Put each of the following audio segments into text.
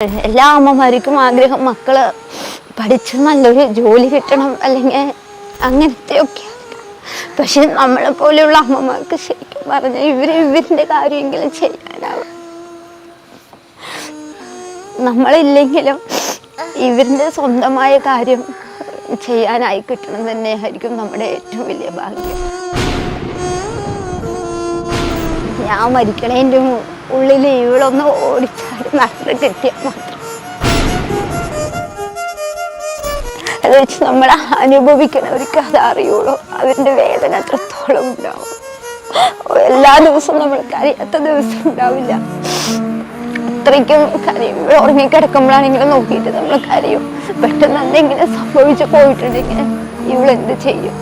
എല്ലാ അമ്മമാർക്കും ആഗ്രഹം മക്കൾ പഠിച്ച് നല്ലൊരു ജോലി കിട്ടണം അല്ലെങ്കിൽ അങ്ങനത്തെ ഒക്കെ പക്ഷെ നമ്മളെ പോലെയുള്ള അമ്മമാർക്ക് ശരിക്കും പറഞ്ഞ ഇവർ ഇവരിന്റെ കാര്യമെങ്കിലും ചെയ്യാനാവും. നമ്മളില്ലെങ്കിലും ഇവരിന്റെ സ്വന്തമായ കാര്യം ചെയ്യാനായി കിട്ടണം തന്നെയായിരിക്കും നമ്മുടെ ഏറ്റവും വലിയ ഭാഗ്യം. ഞാൻ മരിക്കണേന്റെ ഉള്ളിൽ ഇവളൊന്ന് ഓടിച്ചാടി നടന്ന് കിട്ടിയാൽ മാത്രം. അത് വെച്ച് നമ്മൾ അനുഭവിക്കണവർക്ക് അത് അറിയുള്ളൂ. അതിന്റെ വേദന എത്രത്തോളം ഉണ്ടാവും. എല്ലാ ദിവസവും നമ്മൾ കരയാത്ത ദിവസം ഉണ്ടാവില്ല. അത്രയ്ക്കും കരയും. ഇവിടെ ഉറങ്ങിക്കിടക്കുമ്പോഴാണെങ്കിലും നോക്കിയിട്ട് നമ്മൾ കരയും. പെട്ടെന്ന് എന്തെങ്കിലും സംഭവിച്ചു പോയിട്ടുണ്ടെങ്കിൽ ഇവളെന്ത് ചെയ്യും?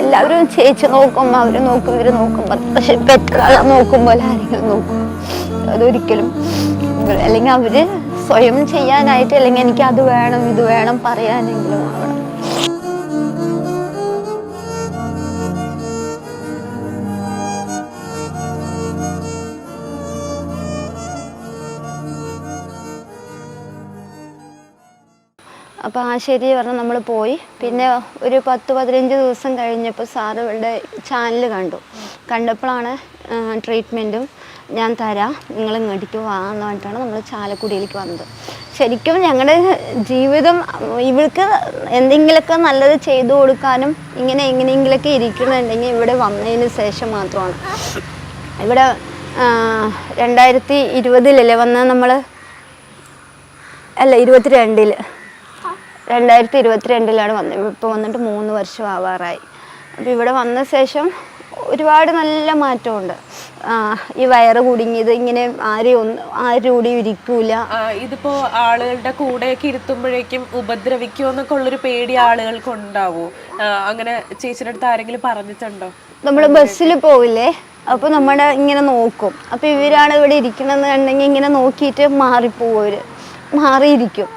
എല്ലാവരും ചേച്ചി നോക്കും അവർ നോക്കും ഇവർ നോക്കും. പക്ഷെ പെറ്റാളെ നോക്കുമ്പോൾ ആരെങ്കിലും നോക്കും. അതൊരിക്കലും അല്ലെങ്കിൽ അവർ സ്വയം ചെയ്യാനായിട്ട് അല്ലെങ്കിൽ എനിക്ക് അത് വേണം ഇത് വേണം പറയാനെങ്കിലും ആവണം. അപ്പോൾ ആ ശരി പറഞ്ഞ് നമ്മൾ പോയി. പിന്നെ ഒരു പത്ത് പതിനഞ്ച് ദിവസം കഴിഞ്ഞപ്പോൾ സാറ് ചാനൽ കണ്ടു. കണ്ടപ്പോഴാണ് ട്രീറ്റ്മെന്റും ഞാൻ തരാം. നിങ്ങൾ ഇങ്ങോട്ടേക്ക് വാന്ന് പറഞ്ഞിട്ടാണ് നമ്മൾ ചാലക്കുടിയിലേക്ക് വന്നത്. ശരിക്കും ഞങ്ങളുടെ ജീവിതം ഇവൾക്ക് എന്തെങ്കിലുമൊക്കെ നല്ലത് ചെയ്തു കൊടുക്കാനും ഇങ്ങനെ എങ്ങനെയെങ്കിലൊക്കെ ഇരിക്കുന്നുണ്ടെങ്കിൽ ഇവിടെ വന്നതിന് ശേഷം മാത്രമാണ്. ഇവിടെ രണ്ടായിരത്തി ഇരുപതിലല്ലേ വന്ന നമ്മൾ അല്ല ഇരുപത്തിരണ്ടിൽ രണ്ടായിരത്തി ഇരുപത്തിരണ്ടിലാണ് വന്നത്. ഇപ്പോൾ വന്നിട്ട് മൂന്ന് വർഷം ആവാറായി. അപ്പോൾ ഇവിടെ വന്ന ശേഷം ഒരുപാട് നല്ല മാറ്റമുണ്ട്. ഈ വയറ് കുടുങ്ങിയത് ഇങ്ങനെ ആരെയും ഒന്നും ആരും കൂടി ഇരിക്കൂല. ഇതിപ്പോ ആളുകളുടെ കൂടെയൊക്കെ ഇരുത്തുമ്പോഴേക്കും ഉപദ്രവിക്കുമോ എന്നൊക്കെ ഉള്ളൊരു പേടി ആളുകൾക്ക് ഉണ്ടാവോ അങ്ങനെ ചേച്ചിയുടെ അടുത്ത് ആരെങ്കിലും പറഞ്ഞിട്ടുണ്ടോ? നമ്മൾ ബസ്സിൽ പോവില്ലേ? അപ്പോൾ നമ്മുടെ ഇങ്ങനെ നോക്കും. അപ്പോൾ ഇവരാണ് ഇവിടെ ഇരിക്കണമെന്ന് കണ്ടെങ്കിൽ ഇങ്ങനെ നോക്കിയിട്ട് മാറിപ്പോവും അവർ മാറിയിരിക്കും.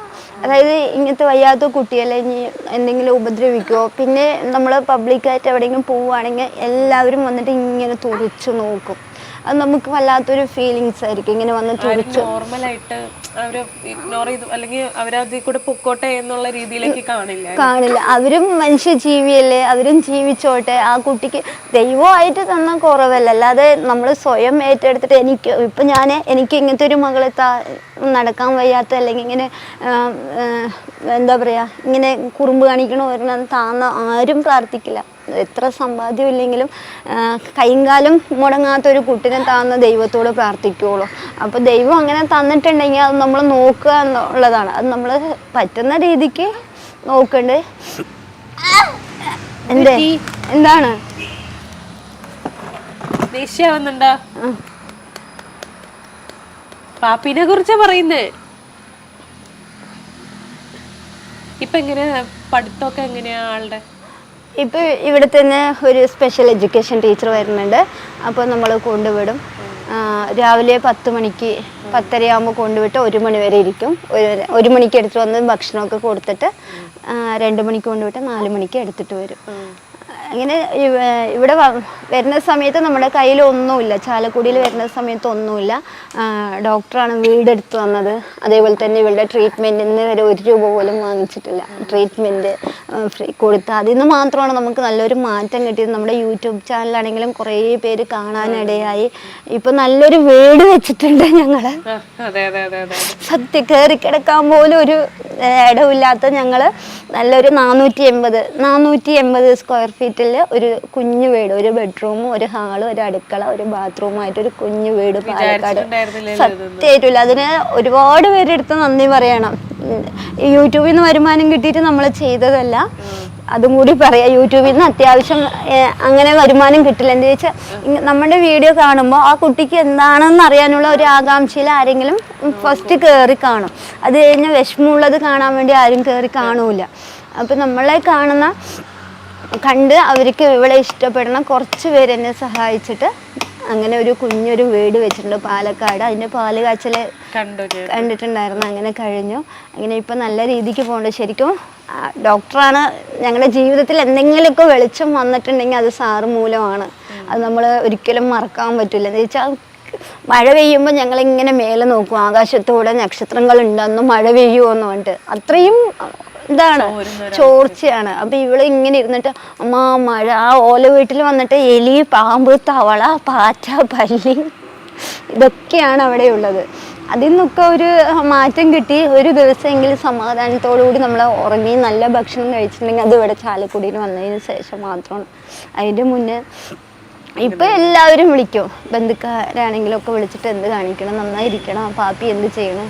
അതായത് ഇങ്ങനത്തെ വയ്യാത്ത കുട്ടിയല്ലേ ഇനി എന്തെങ്കിലും ഉപദ്രവിക്കുമോ പിന്നെ നമ്മൾ പബ്ലിക്കായിട്ട് എവിടെയെങ്കിലും പോവുകയാണെങ്കിൽ എല്ലാവരും വന്നിട്ട് ഇങ്ങനെ തുറിച്ച് നോക്കും. അത് നമുക്ക് വല്ലാത്തൊരു ഫീലിങ്സ് ആയിരിക്കും. ഇങ്ങനെ വന്ന് നോർമൽ നോർമലായിട്ട് അവർ ഇഗ്നോർ ചെയ്തു അല്ലെങ്കിൽ അവരതിൽ കൂടെ പൊക്കോട്ടെ എന്നുള്ള രീതിയിലേക്ക് കാണില്ല. കാണില്ല. അവരും മനുഷ്യ ജീവിയല്ലേ അവരും ജീവിച്ചോട്ടെ. ആ കുട്ടിക്ക് ദൈവമായിട്ട് തന്ന കുറവല്ല? അല്ലാതെ നമ്മൾ സ്വയം ഏറ്റെടുത്തിട്ട് എനിക്ക് ഇപ്പം ഞാൻ എനിക്ക് ഇങ്ങനത്തെ ഒരു മകളെ താ നടക്കാൻ വയ്യാത്ത അല്ലെങ്കിൽ ഇങ്ങനെ എന്താ പറയുക ഇങ്ങനെ കുറുമ്പ് കാണിക്കണോ വരണം താന്ന ആരും പ്രാർത്ഥിക്കില്ല. എത്ര സമ്പാദ്യം ഇല്ലെങ്കിലും ആ, കൈയും കാലും മുടങ്ങാത്ത ഒരു കുട്ടിനെ താന്ന ദൈവത്തോട് പ്രാർത്ഥിക്കുകയുള്ളൂ അപ്പോൾ ദൈവം അങ്ങനെ തന്നിട്ടുണ്ടെങ്കിൽ അത് നമ്മൾ നോക്കുക എന്നുള്ളതാണ്. അത് നമ്മൾ പറ്റുന്ന രീതിക്ക് നോക്കണ്ട്. എന്തേ? എന്താണ്? ദേഷ്യാവുന്നുണ്ടോ? പാപ്പിനെ കുറിച്ച് പറയുന്നേ. ഇപ്പൊ എങ്ങനെയാ? പഠിത്തമൊക്കെ എങ്ങനെയാ ആളുടെ? ഇപ്പോൾ ഇവിടെ തന്നെ ഒരു സ്പെഷ്യൽ എഡ്യൂക്കേഷൻ ടീച്ചർ വരുന്നുണ്ട്. അപ്പോൾ നമ്മൾ കൊണ്ടുവിടും. രാവിലെ പത്ത് മണിക്ക് പത്തരയാകുമ്പോൾ കൊണ്ടുവിട്ട് ഒരു മണി വരെ ഇരിക്കും. ഒരു ഒരു മണിക്ക് എടുത്തിട്ട് വന്ന് ഭക്ഷണമൊക്കെ കൊടുത്തിട്ട് രണ്ട് മണിക്ക് കൊണ്ടുവിട്ട് നാല് മണിക്ക് എടുത്തിട്ട് വരും. അങ്ങനെ ഇവിടെ വരുന്ന സമയത്ത് നമ്മുടെ കയ്യിൽ ഒന്നുമില്ല. ചാലക്കുടിയിൽ വരുന്ന സമയത്ത് ഒന്നുമില്ല. ഡോക്ടറാണ് വീടെടുത്ത് വന്നത്. അതേപോലെ തന്നെ ഇവളുടെ ട്രീറ്റ്മെന്റ് ഇന്ന് വരെ ഒരു രൂപ പോലും വാങ്ങിച്ചിട്ടില്ല. ട്രീറ്റ്മെന്റ് ഫ്രീ കൊടുത്ത് അതിൽ നിന്ന് മാത്രമാണ് നമുക്ക് നല്ലൊരു മാറ്റം കിട്ടിയത്. നമ്മുടെ യൂട്യൂബ് ചാനലാണെങ്കിലും കുറേ പേര് കാണാനിടയായി ഇപ്പം നല്ലൊരു വീട് വെച്ചിട്ടുണ്ട് ഞങ്ങൾ സത്യം കയറി കിടക്കാൻ പോലും ഒരു ഇടവില്ലാത്ത ഇടമില്ലാത്ത ഞങ്ങൾ നല്ലൊരു നാനൂറ്റി എൺപത് നാനൂറ്റി എൺപത് സ്ക്വയർ ഫീറ്റിൽ ഒരു കുഞ്ഞു വീട് ഒരു ബെഡ്റൂം ഒരു ഹാൾ ഒരു അടുക്കള ഒരു ബാത്റൂമായിട്ട് ഒരു കുഞ്ഞു വീട് പാലക്കാട്. സത്യമായിട്ടില്ല അതിന് ഒരുപാട് പേരെടുത്ത് നന്ദി പറയണം. യൂട്യൂബിൽ നിന്ന് വരുമാനം കിട്ടിയിട്ട് നമ്മൾ ചെയ്തതല്ല. അതും കൂടി പറയാം. യൂട്യൂബിൽ നിന്ന് അത്യാവശ്യം അങ്ങനെ വരുമാനം കിട്ടില്ല. എന്താ വെച്ചാൽ നമ്മുടെ വീഡിയോ കാണുമ്പോൾ ആ കുട്ടിക്ക് എന്താണെന്ന് അറിയാനുള്ള ഒരു ആകാംക്ഷയിൽ ആരെങ്കിലും ഫസ്റ്റ് കയറി കാണും. അത് കഴിഞ്ഞ് വിഷമമുള്ളത് കാണാൻ വേണ്ടി ആരും കയറി കാണൂല. അപ്പം നമ്മളെ കാണുന്ന കണ്ട് അവർക്ക് ഇവളെ ഇഷ്ടപ്പെടണം. കുറച്ച് പേര് എന്നെ സഹായിച്ചിട്ട് അങ്ങനെ ഒരു കുഞ്ഞൊരു വീട് വെച്ചിട്ടുണ്ട് പാലക്കാട്. അതിന്റെ പാൽ കാച്ചൽ കണ്ടു കണ്ടിട്ടുണ്ടായിരുന്നു. അങ്ങനെ കഴിഞ്ഞു. അങ്ങനെ ഇപ്പം നല്ല രീതിക്ക് പോകുന്നുണ്ട് ശരിക്കും ഡോക്ടറാണ് ഞങ്ങളുടെ ജീവിതത്തിൽ എന്തെങ്കിലുമൊക്കെ വെളിച്ചം വന്നിട്ടുണ്ടെങ്കിൽ അത് സാറ് മൂലമാണ്. അത് നമ്മൾ ഒരിക്കലും മറക്കാൻ പറ്റില്ല. എന്ന് വെച്ചാൽ മഴ പെയ്യുമ്പോൾ ഞങ്ങളിങ്ങനെ മേലെ നോക്കും. ആകാശത്തൂടെ നക്ഷത്രങ്ങൾ ഉണ്ടെന്നും മഴ പെയ്യുമോ എന്ന് പറഞ്ഞിട്ട്. അത്രയും ഇതാണ്? ചോർച്ചയാണ്. അപ്പൊ ഇവൾ ഇങ്ങനെ ഇരുന്നിട്ട് അമ്മ മഴ. ആ ഓല വീട്ടിൽ വന്നിട്ട് എലി പാമ്പ് തവള പാറ്റ പല്ലി ഇതൊക്കെയാണ് അവിടെ ഉള്ളത്. അതിൽ നിന്നൊക്കെ ഒരു മാറ്റം കിട്ടി. ഒരു ദിവസമെങ്കിലും സമാധാനത്തോടു കൂടി നമ്മൾ ഉറങ്ങി നല്ല ഭക്ഷണം കഴിച്ചിട്ടുണ്ടെങ്കിൽ അത് ഇവിടെ ചാലക്കുടിയിൽ വന്നതിന് ശേഷം മാത്രമാണ്. അതിന്റെ മുന്നേ ഇപ്പൊ എല്ലാവരും വിളിക്കും. ബന്ധുക്കാരാണെങ്കിലും ഒക്കെ വിളിച്ചിട്ട് എന്ത് കാണിക്കണം? നന്നായിരിക്കണം. പാപ്പി എന്ത് ചെയ്യണം?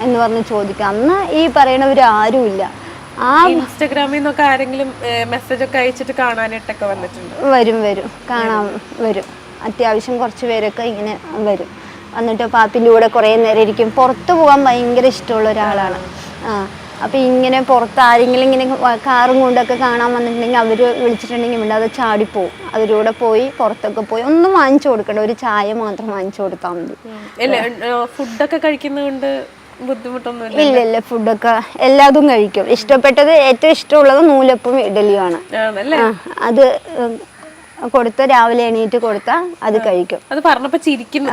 എന്ന് പറഞ്ഞ് ചോദിക്കുക അന്ന് ഈ പറയണവർ ആരുമില്ല. ആ ഇൻസ്റ്റഗ്രാമിൽ നിന്നൊക്കെ ആരെങ്കിലും മെസ്സേജ് ഒക്കെ അയച്ചിട്ട് കാണാനായിട്ടൊക്കെ വന്നിട്ടുണ്ട്. വരും വരും. കാണാൻ വരും. അത്യാവശ്യം കുറച്ച് പേരൊക്കെ ഇങ്ങനെ വരും. എന്നിട്ട് പാപ്പിന്റെ കൂടെ കുറേ നേരം ഇരിക്കും. പുറത്ത് പോകാൻ ഭയങ്കര ഇഷ്ടമുള്ള ഒരാളാണ്. ആ. അപ്പം ഇങ്ങനെ പുറത്ത് ആരെങ്കിലും ഇങ്ങനെ കാറും കൊണ്ടൊക്കെ കാണാൻ വന്നിട്ടുണ്ടെങ്കിൽ അവർ വിളിച്ചിട്ടുണ്ടെങ്കിൽ ഇവിടെ അത് ചാടിപ്പോവും. അവരൂടെ പോയി പുറത്തൊക്കെ പോയി ഒന്നും വാങ്ങിച്ചു കൊടുക്കണ്ട. ഒരു ചായ മാത്രം വാങ്ങിച്ചു കൊടുത്താൽ മതി. ഫുഡൊക്കെ കഴിക്കുന്നതുകൊണ്ട് ബുദ്ധിമുട്ടൊന്നുമില്ല ഇല്ല ഇല്ല ഫുഡൊക്കെ എല്ലാതും കഴിക്കും. ഇഷ്ടപ്പെട്ടത് ഏറ്റവും ഇഷ്ടമുള്ളത് നൂലപ്പും ഇഡലിയുമാണ് അത് കൊടുത്ത രാവിലെ എണീറ്റ് കൊടുത്താൽ അത് കഴിക്കും. അത് പറഞ്ഞപ്പോ ചിരിക്കുന്നു.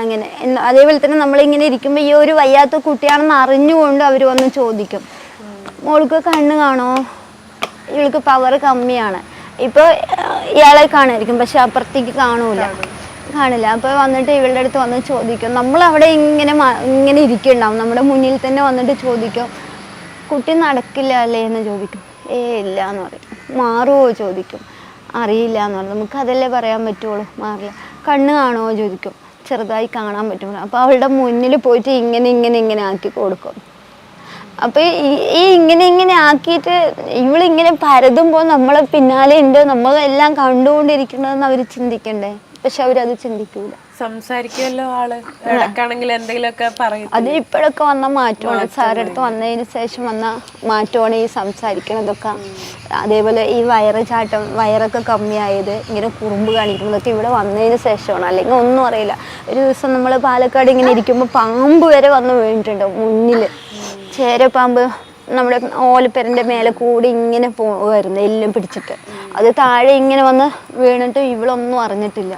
അങ്ങനെ. അതേപോലെ തന്നെ നമ്മളിങ്ങനെ ഇരിക്കുമ്പോൾ ഈ ഒരു വയ്യാത്ത കുട്ടിയാണെന്ന് അറിഞ്ഞുകൊണ്ട് അവർ വന്ന് ചോദിക്കും. മോൾക്ക് കണ്ണ് കാണോ? ഇവൾക്ക് പവർ കമ്മിയാണ്. ഇപ്പോൾ ഇയാളെ കാണായിരിക്കും പക്ഷെ അപ്പുറത്തേക്ക് കാണൂല. കാണില്ല. അപ്പോൾ വന്നിട്ട് ഇവളുടെ അടുത്ത് വന്ന് ചോദിക്കും. നമ്മൾ അവിടെ ഇങ്ങനെ ഇങ്ങനെ ഇരിക്കുന്നുണ്ടാവും. നമ്മുടെ മുന്നിൽ തന്നെ വന്നിട്ട് ചോദിക്കും കുട്ടി നടക്കില്ല അല്ലേ? എന്ന് ചോദിക്കും. ഏ ഇല്ല എന്ന് പറയും. മാറുമോ ചോദിക്കും. അറിയില്ല എന്ന് പറയും. നമുക്ക് അതല്ലേ പറയാൻ പറ്റുള്ളൂ? മാറില്ല. കണ്ണ് കാണുമോ ചോദിക്കും. ചെറുതായി കാണാൻ പറ്റും അപ്പോൾ അവളുടെ മുന്നിൽ പോയിട്ട് ഇങ്ങനെ ഇങ്ങനെ ഇങ്ങനെ ആക്കി കൊടുക്കും. അപ്പൊ ഈ ഇങ്ങനെ ഇങ്ങനെ ആക്കിയിട്ട് ഇവളിങ്ങനെ പരതുമ്പോൾ നമ്മളെ പിന്നാലെ ഉണ്ട്? നമ്മളെല്ലാം കണ്ടുകൊണ്ടിരിക്കണമെന്ന് അവർ ചിന്തിക്കണ്ടേ? പക്ഷെ അവരത് ചിന്തിക്കൂല. സംസാരിക്കുമല്ലോ ആൾ? ഇടക്കാണെങ്കിൽ എന്തെങ്കിലുമൊക്കെ പറയും. അത് ഇപ്പോഴൊക്കെ വന്ന മാറ്റമാണ്. സാറടുത്ത് വന്നതിന് ശേഷം വന്ന മാറ്റമാണ് ഈ സംസാരിക്കണതൊക്കെ. അതേപോലെ ഈ വയറ് ചാട്ടം വയറൊക്കെ കമ്മിയായത് ഇങ്ങനെ കുറുമ്പ് കാണിക്കുന്നതൊക്കെ ഇവിടെ വന്നതിന് ശേഷമാണ്. അല്ലെങ്കിൽ ഒന്നും അറിയില്ല. ഒരു ദിവസം നമ്മൾ പാലക്കാട് ഇങ്ങനെ ഇരിക്കുമ്പോൾ പാമ്പ് വരെ വന്ന് വീണിട്ടുണ്ട് മുന്നിൽ ചേരപ്പാമ്പ് നമ്മുടെ ഓലപ്പെരന്റെ മേലെ കൂടി ഇങ്ങനെ പോകുമായിരുന്നു എല്ലാം പിടിച്ചിട്ട്. അത് താഴെ ഇങ്ങനെ വന്ന് വീണിട്ട് ഇവളൊന്നും അറിഞ്ഞിട്ടില്ല.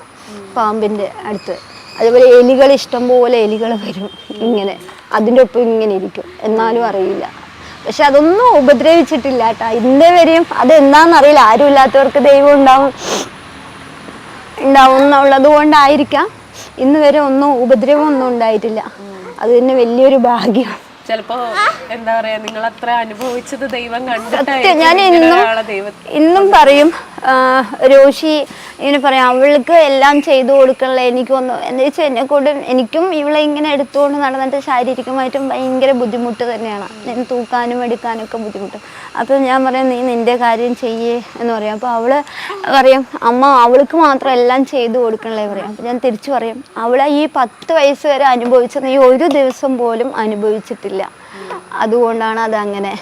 പാമ്പിന്റെ അടുത്ത്. അതേപോലെ എലികൾ ഇഷ്ടം പോലെ എലികൾ വരും. ഇങ്ങനെ. അതിന്റെ ഒപ്പം ഇങ്ങനെ ഇരിക്കും. എന്നാലും അറിയില്ല. പക്ഷെ അതൊന്നും ഉപദ്രവിച്ചിട്ടില്ല കേട്ടോ. ഇന്നേ വരെയും അതെന്താണെന്നറിയില്ല ആരും ഇല്ലാത്തവർക്ക് ദൈവം ഉണ്ടാവും. ഉണ്ടാവും എന്നുള്ളത് കൊണ്ടായിരിക്കാം. ഇന്ന് വരെ ഒന്നും ഉപദ്രവം ഒന്നും ഉണ്ടായിട്ടില്ല. അത് തന്നെ വലിയൊരു ഭാഗ്യം. ചിലപ്പോ എന്താ പറയാ നിങ്ങൾ അത്ര അനുഭവിച്ചത് ദൈവം സത്യം ഞാൻ ഇന്നും ഇന്നും പറയും രോഷി ഇങ്ങനെ പറയാം അവൾക്ക് എല്ലാം ചെയ്തു കൊടുക്കണല്ലേ എനിക്കൊന്നും എന്ന് വെച്ചാൽ എന്നെ കൊണ്ട് എനിക്കും ഇവളെ ഇങ്ങനെ എടുത്തുകൊണ്ട് നടന്നിട്ട് ശാരീരികമായിട്ടും ഭയങ്കര ബുദ്ധിമുട്ട് തന്നെയാണ്. ഞാൻ തൂക്കാനും എടുക്കാനും ഒക്കെ ബുദ്ധിമുട്ട്. അപ്പം ഞാൻ പറയാം നീ നിന്റെ കാര്യം ചെയ്യേ എന്ന് പറയാം. അപ്പോൾ അവൾ പറയും അമ്മ അവൾക്ക് മാത്രം എല്ലാം ചെയ്തു കൊടുക്കണല്ലേ പറയാം. അപ്പം ഞാൻ തിരിച്ചു പറയും അവളെ ഈ പത്ത് വയസ്സ് വരെ അനുഭവിച്ച ഈ ഒരു ദിവസം പോലും അനുഭവിച്ചിട്ടില്ല. അതുകൊണ്ടാണ് അതങ്ങനെ.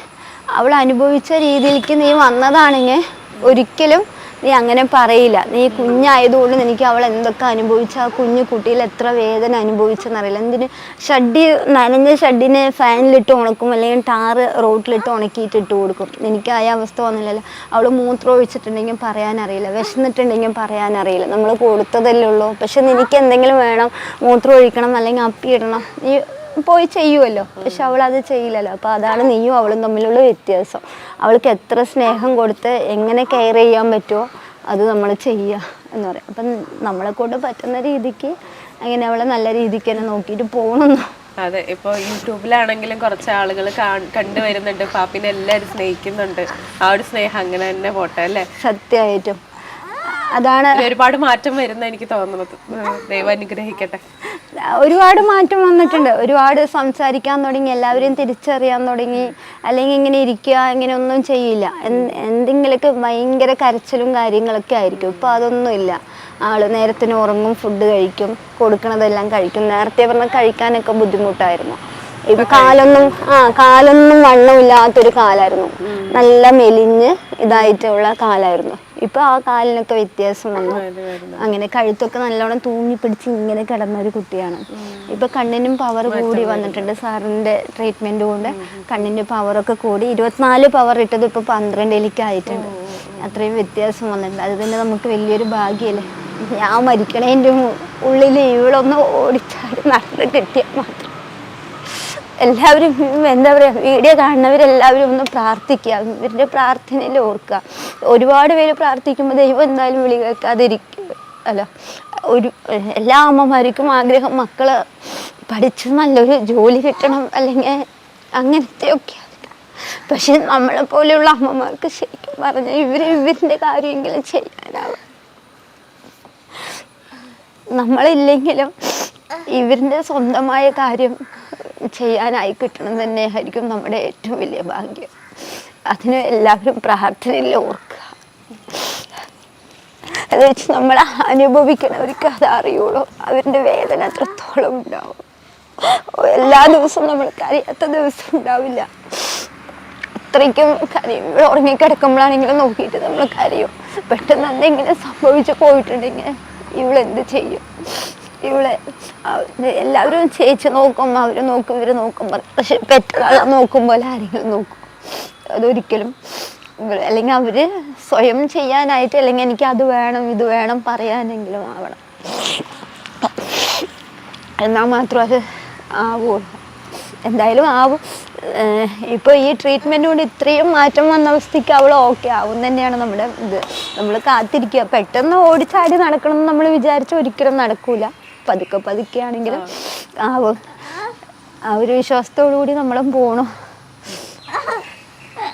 അവൾ അനുഭവിച്ച രീതിയിലേക്ക് നീ വന്നതാണെങ്കിൽ ഒരിക്കലും നീ അങ്ങനെ പറയില്ല. നീ കുഞ്ഞായതുകൊണ്ട് എനിക്ക് അവൾ എന്തൊക്കെ അനുഭവിച്ച? ആ കുഞ്ഞു കുട്ടിയിൽ എത്ര വേദന അനുഭവിച്ചെന്നറിയില്ല. എന്തിന്? ഷഡ്ഡി നനഞ്ഞ ഷഡ്ഡിനെ ഫാനിലിട്ട് ഉണക്കും അല്ലെങ്കിൽ ടാറ് റോട്ടിലിട്ട് ഉണക്കിയിട്ട് ഇട്ട് കൊടുക്കും. എനിക്ക് ആ അവസ്ഥ വന്നില്ലല്ലോ. അവൾ മൂത്രം ഒഴിച്ചിട്ടുണ്ടെങ്കിൽ പറയാനറിയില്ല. വിശന്നിട്ടുണ്ടെങ്കിൽ പറയാനറിയില്ല. നമ്മൾ കൊടുത്തതല്ലേ ഉള്ളൂ. പക്ഷെ നിനക്ക് എന്തെങ്കിലും വേണം മൂത്രം ഒഴിക്കണം അല്ലെങ്കിൽ അപ്പി ഇടണം. നീ പോയി ചെയ്യുമല്ലോ പക്ഷെ അവൾ അത് ചെയ്യില്ലല്ലോ. അപ്പോൾ അതാണ് നീയും അവളും തമ്മിലുള്ള വ്യത്യാസം. അവൾക്ക് എത്ര സ്നേഹം കൊടുത്ത് എങ്ങനെ കെയർ ചെയ്യാൻ പറ്റുമോ അത് നമ്മൾ ചെയ്യുക എന്ന് പറയും. അപ്പം നമ്മളെ കൊണ്ട് പറ്റുന്ന രീതിക്ക് അങ്ങനെ അവളെ നല്ല രീതിക്ക് തന്നെ നോക്കിയിട്ട് പോകണം അതെ ഇപ്പൊ യൂട്യൂബിലാണെങ്കിലും കുറച്ച് ആളുകൾ കണ്ടുവരുന്നുണ്ട് പാപ്പിനെ എല്ലാവരും സ്നേഹിക്കുന്നുണ്ട്. ആ ഒരു സ്നേഹം അങ്ങനെ തന്നെ പോട്ടെ അല്ലേ? സത്യമായിട്ടും. അതാണ് ഒരുപാട് മാറ്റം വരുന്ന എനിക്ക് തോന്നുന്നത്. ദൈവം അനുഗ്രഹിക്കട്ടെ. ഒരുപാട് മാറ്റം വന്നിട്ടുണ്ട്. ഒരുപാട് സംസാരിക്കാൻ തുടങ്ങി എല്ലാവരെയും തിരിച്ചറിയാൻ തുടങ്ങി അല്ലെങ്കിൽ ഇങ്ങനെ ഇരിക്കുക ഇങ്ങനെ ഒന്നും ചെയ്യില്ല. എന്ത് എന്തെങ്കിലുമൊക്കെ ഭയങ്കര കരച്ചിലും കാര്യങ്ങളൊക്കെ ആയിരിക്കും. ഇപ്പോൾ അതൊന്നുമില്ല ആൾ നേരത്തിന് ഉറങ്ങും ഫുഡ് കഴിക്കും കൊടുക്കണതെല്ലാം കഴിക്കും. നേരത്തെ പറഞ്ഞാൽ കഴിക്കാനൊക്കെ ബുദ്ധിമുട്ടായിരുന്നു. ഇപ്പൊ കാലൊന്നും ആ കാലൊന്നും വണ്ണമില്ലാത്തൊരു കാലായിരുന്നു. നല്ല മെലിഞ്ഞ് ഇതായിട്ടുള്ള കാലായിരുന്നു. ഇപ്പൊ ആ കാലിനൊക്കെ വ്യത്യാസം വന്നു. അങ്ങനെ കഴുത്തൊക്കെ നല്ലോണം തൂങ്ങി പിടിച്ച് ഇങ്ങനെ കിടന്ന ഒരു കുട്ടിയാണ് ഇപ്പൊ കണ്ണിനും പവർ കൂടി വന്നിട്ടുണ്ട് സാറിന്റെ ട്രീറ്റ്മെന്റ് കൊണ്ട്. കണ്ണിന്റെ പവറൊക്കെ കൂടി ഇരുപത്തിനാല് പവർ ഇട്ടത് ഇപ്പൊ പന്ത്രണ്ടിലേക്ക് ആയിട്ടുണ്ട്. അത്രയും വ്യത്യാസം വന്നിട്ടുണ്ട്. അത് തന്നെ നമുക്ക് വലിയൊരു ഭാഗ്യല്ലേ. ഞാൻ മരിക്കണേന്റെ ഉള്ളിൽ ഇവളൊന്ന് ഓടിച്ചാടി നടന്ന് കിട്ടിയാൽ മാത്രം. എല്ലാവരും എന്താ പറയുക വീഡിയോ കാണുന്നവരെല്ലാവരും ഒന്ന് പ്രാർത്ഥിക്കുക ഇവരുടെ പ്രാർത്ഥനയിൽ ഓർക്കുക. ഒരുപാട് പേര് പ്രാർത്ഥിക്കുമ്പോൾ ദൈവം എന്തായാലും വിളി കേൾക്കാതിരിക്കുക അല്ല ഒരു എല്ലാ അമ്മമാർക്കും ആഗ്രഹം മക്കൾ പഠിച്ച് നല്ലൊരു ജോലി കിട്ടണം അല്ലെങ്കിൽ അങ്ങനത്തെയൊക്കെ പക്ഷെ നമ്മളെ പോലെയുള്ള അമ്മമാർക്ക് ശരിക്കും പറഞ്ഞാൽ ഇവർ ഇവരിന്റെ കാര്യമെങ്കിലും ചെയ്യാനാവും. നമ്മളില്ലെങ്കിലും ഇവരിന്റെ സ്വന്തമായ കാര്യം ചെയ്യാനായി കിട്ടണം തന്നെയായിരിക്കും നമ്മുടെ ഏറ്റവും വലിയ ഭാഗ്യം. അതിന് എല്ലാവരും പ്രാർത്ഥനയിൽ ഓർക്കുക. അത് വെച്ച് നമ്മൾ അനുഭവിക്കണവർക്ക് അത് അറിയുള്ളൂ. അവരുടെ വേദന എത്രത്തോളം ഉണ്ടാവും. എല്ലാ ദിവസവും നമ്മൾ കരയാത്ത ദിവസം ഉണ്ടാവില്ല. അത്രയ്ക്കും കരയും. ഇവിടെ ഉറങ്ങിക്കിടക്കുമ്പോഴാണെങ്കിലും നോക്കിയിട്ട് നമ്മൾ കരയും. പെട്ടെന്ന് എന്തെങ്കിലും സംഭവിച്ചു പോയിട്ടുണ്ടെങ്കിൽ ഇവളെന്ത് ചെയ്യും? അവർ എല്ലാവരും ചേച്ചി നോക്കും അവർ നോക്കും ഇവർ നോക്കും. പക്ഷെ പെറ്റതാളെ നോക്കും പോലെ ആരെങ്കിലും നോക്കും. അതൊരിക്കലും അല്ലെങ്കിൽ അവർ സ്വയം ചെയ്യാനായിട്ട് അല്ലെങ്കിൽ എനിക്ക് അത് വേണം ഇത് വേണം പറയാനെങ്കിലും ആവണം. എന്നാൽ മാത്രം അത് ആവുള്ളൂ. എന്തായാലും ആവും. ഇപ്പോൾ ഈ ട്രീറ്റ്മെന്റ് കൊണ്ട് ഇത്രയും മാറ്റം വന്ന അവസ്ഥയ്ക്ക് അവൾ ഓക്കെ ആവും തന്നെയാണ് നമ്മുടെ ഇത്. നമ്മൾ കാത്തിരിക്കുക. പെട്ടെന്ന് ഓടിച്ചാടി നടക്കണം എന്ന് നമ്മൾ വിചാരിച്ച ഒരിക്കലും നടക്കൂല. പതുക്കെ പതുക്കെ ആണെങ്കിലും ആവും ആ ഒരു വിശ്വാസത്തോടു കൂടി നമ്മളും പോകണം